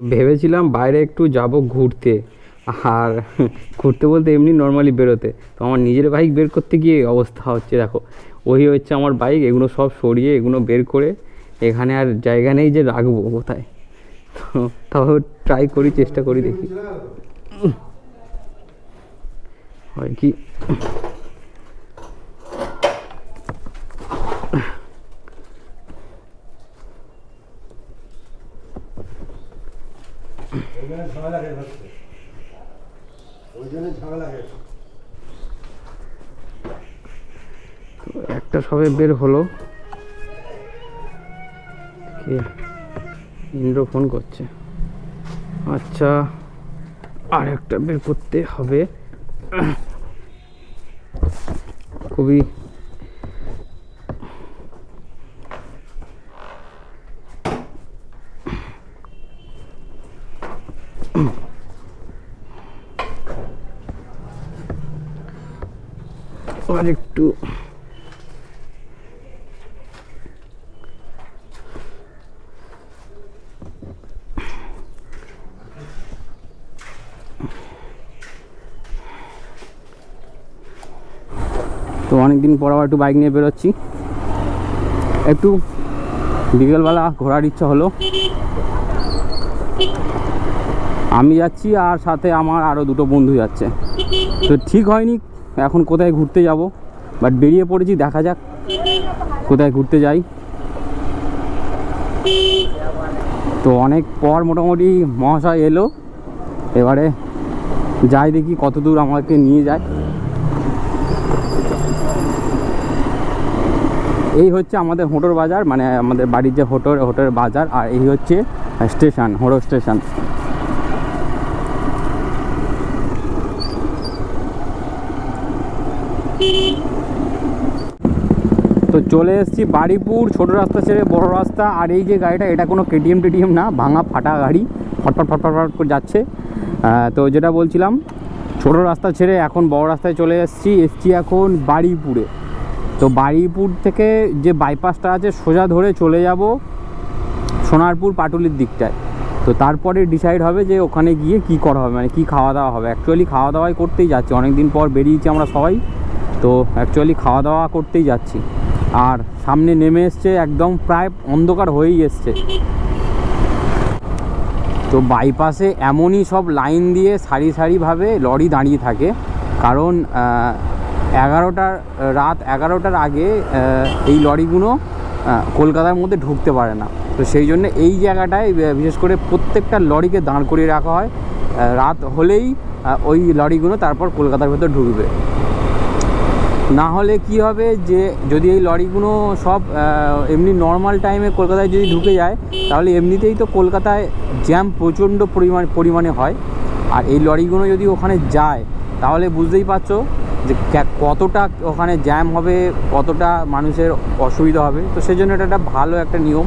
ভেবেছিলাম বাইরে একটু যাব ঘুরতে। আর ঘুরতে বলতে এমনি নর্মালি বেরোতে। তো আমার নিজের বাইক বের করতে গিয়ে অবস্থা হচ্ছে, দেখো। ওই হচ্ছে আমার বাইক এগুলো সব সরিয়ে, এগুলো বের করে এখানে আর জায়গা নেই যে রাখব কোথায়। তো তাও ট্রাই করি, চেষ্টা করি দেখি। হয় কি? একটা সবে বের হলো। ইন্দ্র ফোন করছে। আচ্ছা আর একটা বের করতে হবে। খুবই আর একটু তো অনেকদিন পর আবার একটু বাইক নিয়ে বেরোচ্ছি। একটু বিকেলবেলা ঘোরার ইচ্ছা হলো। আমি যাচ্ছি আর সাথে আমার আরও দুটো বন্ধু যাচ্ছে। তো ঠিক হয়নি। এখন কোথায় ঘুরতে যাব? বাট বেরিয়ে পড়েছি, দেখা যাক। কোথায় ঘুরতে যাই। তো অনেক পর মোটামুটি মহাশয় এলো। এবারে যাই দেখি কত দূর আমাকে নিয়ে যায়। এই হচ্ছে আমাদের হোটোর বাজার মানে আমাদের বাড়ির যে হোটোর হোটোর বাজার, আর এই হচ্ছে স্টেশন হোটো স্টেশন। তো চলে এসেছি বাড়িপুর, ছোট রাস্তা ছেড়ে বড় রাস্তা। আর এই যে গাড়িটা, এটা কোনো কেটিএম টেটিএম না, ভাঙা ফাটা গাড়ি। ফটফট ফটফট ফট করে যাচ্ছে। তো যেটা বলছিলাম, ছোট রাস্তা ছেড়ে এখন বড় রাস্তায় চলে এসেছি, এসছি এখন বাড়িপুরে। তো বাড়িপুর থেকে যে বাইপাসটা আছে, সোজা ধরে চলে যাব সোনারপুর পাটুলির দিকটায়। তো তারপরে ডিসাইড হবে যে ওখানে গিয়ে কি করা হবে মানে কি খাওয়া দাওয়া হবে। অ্যাকচুয়ালি খাওয়া দাওয়াই করতেই যাচ্ছি অনেক দিন পর বেরিয়েছি আমরা সবাই। তো অ্যাকচুয়ালি খাওয়া দাওয়া করতেই যাচ্ছি। আর সামনে নেমে এসছে, একদম প্রায় অন্ধকার হয়েই এসছে। তো বাইপাসে এমনই সব লাইন দিয়ে সারি সারিভাবে লরি দাঁড়িয়ে থাকে, কারণ এগারোটার, রাত এগারোটার আগে এই লরিগুলো কলকাতার মধ্যে ঢুকতে পারে না। তো সেই জন্য এই জায়গাটায় বিশেষ করে প্রত্যেকটা লরিকে দাঁড় করিয়ে রাখা হয়। রাত হলেই ওই লরিগুলো তারপর কলকাতার ভেতর ঢুকবে। না হলে কি হবে যে যদি এই লরিগুলো সব এমনি নর্মাল টাইমে কলকাতায় যদি ঢুকে যায়, তাহলে এমনিতেই তো কলকাতায় জ্যাম প্রচণ্ড পরিমাণ, পরিমাণে হয়। আর এই লরিগুলো যদি ওখানে যায়, তাহলে বুঝতেই পারছ যে কতটা ওখানে জ্যাম হবে, কতটা মানুষের অসুবিধা হবে। তো সেই জন্য এটা একটা ভালো একটা নিয়ম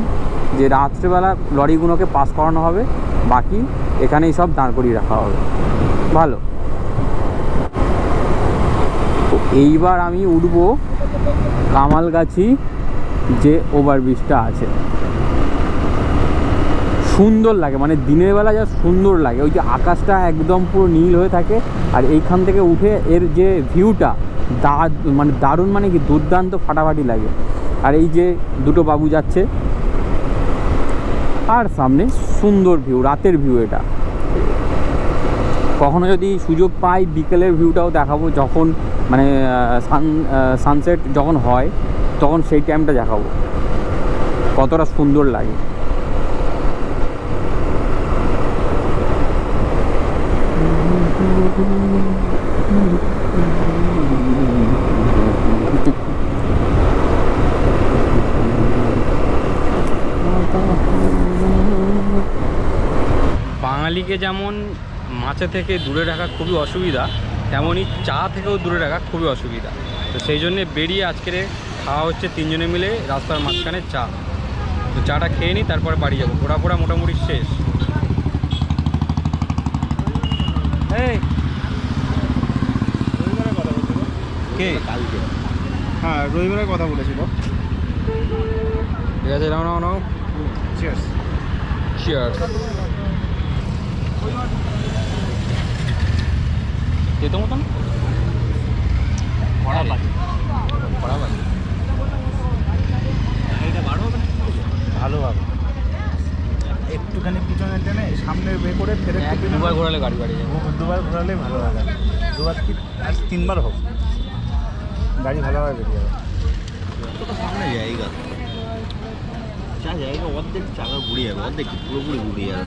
যে রাত্রেবেলা লরিগুলোকে পাস করানো হবে, বাকি এখানেই সব দাঁড় করিয়ে রাখা হবে। ভালো। এইবার আমি উঠব কামালগাছি যে ওভারব্রিজটা আছে। সুন্দর লাগে মানে দিনের বেলা যা সুন্দর লাগে। ওই যে আকাশটা একদম পুরো নীল হয়ে থাকে আর এইখান থেকে উঠে এর যে ভিউটা দা মানে দারুণ মানে কি দুর্দান্ত ফাটাফাটি লাগে। আর এই যে দুটো বাবু যাচ্ছে, আর সামনে সুন্দর ভিউ রাতের ভিউ এটা। কখনো যদি সুযোগ পাই বিকেলের ভিউটাও দেখাবো, যখন মানে সান সানসেট যখন হয়, তখন সেই টাইমটা দেখাবো। কতটা সুন্দর লাগে। বাঙালিকে যেমন মাছে থেকে দূরে রাখা খুবই অসুবিধা তেমনই চা থেকেও দূরে রাখা খুবই অসুবিধা। তো সেই জন্যে বেরিয়ে আজকের খাওয়া হচ্ছে তিনজনে মিলে রাস্তার মাঝখানে চা। তো চাটা খেয়ে নিই তারপরে বাড়ি যাব। ঘোরা ফোরা মোটামুটি শেষ। কে? কালকে। হ্যাঁ রবিবারের কথা বলেছিল। ঠিক আছে নাও নাও নাও। চিয়ার্স চিয়ার্স তেতো মতন কড়া বাড়ি কড়া বারো হবে ভালো হবে একটুখানি পিছনে টেনে সামনে বে করে ফেরে দুবার ঘোরালে গাড়ি বাড়ি যাবে। দুবার ঘোরালে ভালো হবে। দুবার কি আজ তিনবার হোক। গাড়ি ভালোভাবে বেরিয়ে যাবে। সামনে জায়গা। যা জায়গা অর্ধেক চাকা ঘুরে যাবে অর্ধেক পুরোপুরি ঘুরে যাবে।